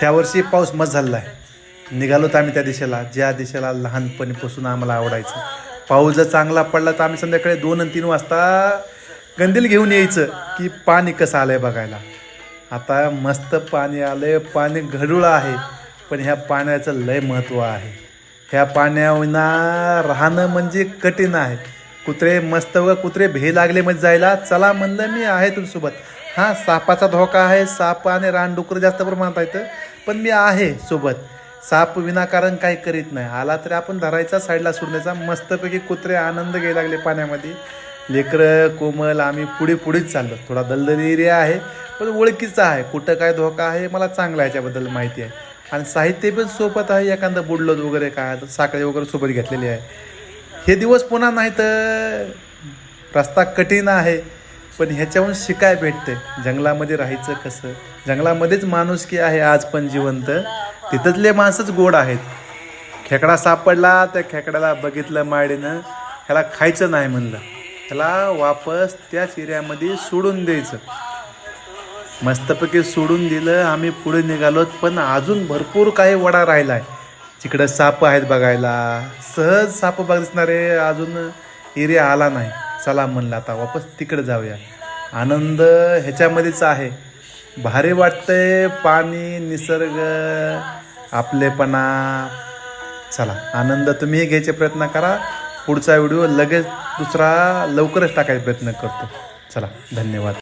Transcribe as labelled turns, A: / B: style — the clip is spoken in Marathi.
A: त्यावर्षी पाऊस मस्त झालेला आहे निघालो तर आम्ही त्या दिशेला. ज्या दिशेला लहानपणीपासून आम्हाला आवडायचं. पाऊस जर चांगला पडला तर आम्ही संध्याकाळी दोन आणि तीन वाजता गंदील घेऊन यायचं की पाणी कसं आलंय बघायला. आता मस्त पाणी आलंय. पाणी घडूळ आहे पण ह्या पाण्याचं लय महत्त्व आहे. ह्या पाण्याविना राहणं म्हणजे कठीण आहे. कुत्रे मस्त व कुत्रे भे लागले म्हणजे जायला. चला म्हणलं मी आहे तुमच्यासोबत. हां सापाचा धोका आहे. साप आणि रानडुकर जास्त प्रमाणात आहेत पण मी आहे सोबत. साप विनाकारण काही करीत नाही. आला तरी आपण धरायचा साईडला सोडण्याचा मस्तपैकी कुत्रे आनंद घ्यायला लागले पाण्यामध्ये. लेकरं कोमल आम्ही पुढे पुढेच चाललो. थोडा दलदली एरिया आहे पण ओळखीचा आहे. कुठं काय धोका आहे मला चांगला याच्याबद्दल माहिती आहे. आणि साहित्य पण सोबत आहे. एखादं बुडलं वगैरे काय तर साखळी वगैरे सोबत घेतलेली आहे. हे दिवस पुन्हा नाही तर रस्ता कठीण आहे. पण ह्याच्याहून शिकाय भेटते जंगलामध्ये राहायचं कसं? जंगलामध्येच माणूस की आहे आज पण जिवंत? तिथतले माणसंच गोड आहेत. खेकडा सापडला त्या खेकड्याला बघितलं माडीनं ह्याला खायचं नाही म्हणलं. ह्याला वापस त्याच एरियामध्ये सोडून द्यायचं. मस्तपैकी सोडून दिलं. आम्ही पुढे निघालो पण अजून भरपूर काही वडा राहिला आहे तिकडं साप आहेत बघायला. सहज साप बघ दिसणारे अजून एरिया आला नाही. चला म्हणलं आता वापस तिकडे जाऊया. आनंद ह्याच्यामध्येच आहे. भारी वाटतंय पाणी निसर्ग आपलेपणा. चला आनंद तुम्ही घ्यायचे प्रयत्न करा. पुढचा व्हिडिओ लगेच दुसरा लवकरच टाकायचा प्रयत्न करतो. चला धन्यवाद.